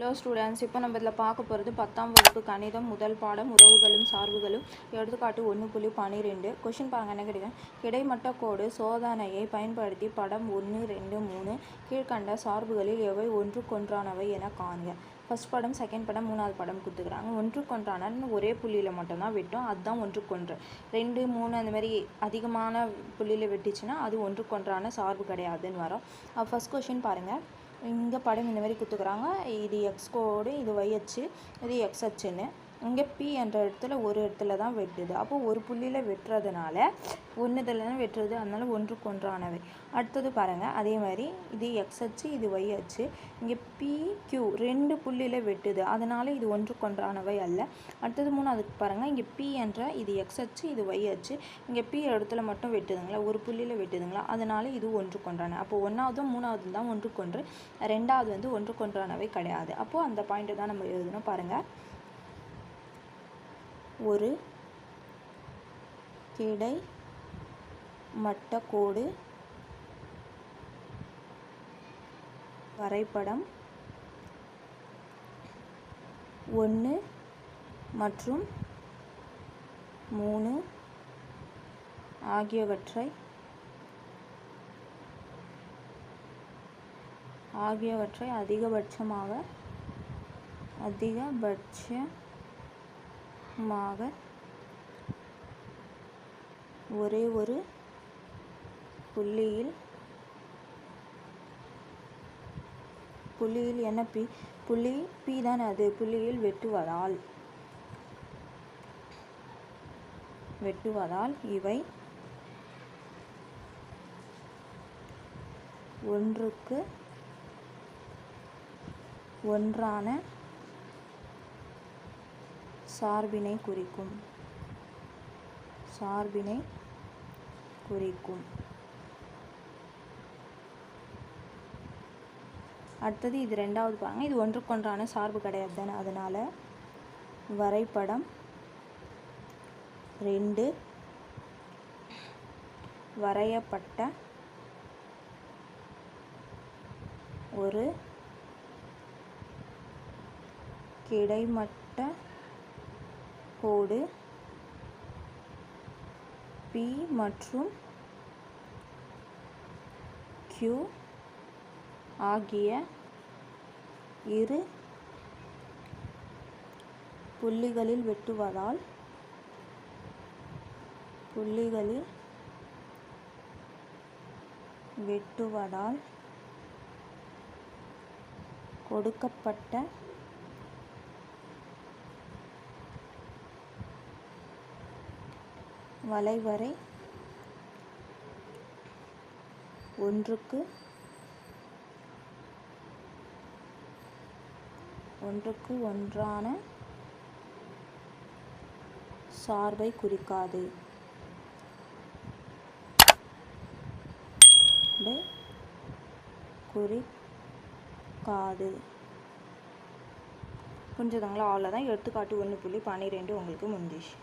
Hello students இப்போ நம்ம இதில் பார்க்க போகிறது பத்தாம் வகுப்பு கணிதம் முதல் பாடம் உறவுகளும் சார்புகளும். எடுத்துக்காட்டு ஒன்று புள்ளி பன்னிரெண்டு கொஷின் பாருங்க என்ன கிடைக்கும் கிடைமட்ட கோடு சோதனையை பயன்படுத்தி படம் ஒன்று ரெண்டு மூணு கீழ்கண்ட சார்புகளில் எவை ஒன்றுக்கொன்றானவை என காண்க. ஃபர்ஸ்ட் படம் செகண்ட் படம் மூணாவது படம் கொடுத்துக்கிறாங்க ஒன்றுக்கொன்றான ஒரே புள்ளியில் மட்டும்தான் வெட்டும். அதுதான் ஒன்றுக்கொன்று. ரெண்டு மூணு அந்த மாதிரி அதிகமான புள்ளியில் வெட்டுச்சுன்னா அது ஒன்றுக்கொன்றான சார்பு கிடையாதுன்னு வரும். ஃபஸ்ட் கொஷின் பாருங்கள் இங்கே படம் இந்த மாதிரி கொடுத்துக்குறாங்க. இது எக்ஸ் கோடு இது ஒய் அச்சு இது எக்ஸ் அச்சுன்னு. இங்கே பி என்ற இடத்துல ஒரு இடத்துல தான் வெட்டுது. அப்போ ஒரு புள்ளியில் வெட்டுறதுனால ஒன்றுதில் தான் வெட்டுறது. அதனால ஒன்றுக்கு ஒன்றானவை. அடுத்தது பாருங்கள் அதே மாதிரி இது எக்ஸ் அச்சு இது ஒய் அச்சு. இங்கே பி கியூ ரெண்டு புள்ளியில் வெட்டுது. அதனால இது ஒன்றுக்கு ஒன்றானவை அல்ல. அடுத்தது மூணாவதுக்கு பாருங்கள் இங்கே பி என்ற இது எக்ஸ் அச்சு இது ஒய் அச்சு. இங்கே பி இடத்துல மட்டும் வெட்டுதுங்களா? ஒரு புள்ளியில் வெட்டுதுங்களா? அதனால இது ஒன்றுக்கொன்றான அப்போ ஒன்றாவதும் மூணாவது தான் ஒன்றுக்கொன்று ரெண்டாவது வந்து ஒன்றுக்கொன்றானவை கிடையாது. அப்போது அந்த பாயிண்ட்டை தான் நம்ம எழுதணும். பாருங்கள் ஒரு கிடை மட்டக்கோடு வரைபடம். ஒன்று மற்றும் மூணு ஆகியவற்றை ஆகியவற்றை அதிகபட்சமாக அதிகபட்ச மாக ஒரே ஒரு புள்ளியில் புள்ளியில் என்ன பி? புள்ளி பி தான் அது? புள்ளியில் வெட்டுவதால். வெட்டுவதால் இவை ஒன்றுக்கு ஒன்றான சார்பினை குறிக்கும். சார்பினை குறிக்கும். அடுத்தது இது ரெண்டாவது பாருங்க. இது ஒன்றுக்கொன்றான சார்பு கிடையாது தானே. அதனால் வரைபடம் ரெண்டு வரையப்பட்ட ஒரு கிடைமட்ட கோடு பி மற்றும் Q ஆகிய இரு புள்ளிகளில் வெட்டுவதால் புள்ளிகளில் வெட்டுவதால் கொடுக்கப்பட்ட வளைவரை ஒன்றுக்கு ஒன்றுக்கு ஒன்றான சார்பை குறிக்காது. குறிக்காது. புரிஞ்சுதுங்களா? அவ்வளோதான் எடுத்துக்காட்டு ஒன்று புள்ளி பன்னிரெண்டு உங்களுக்கு முடிஞ்சிச்சு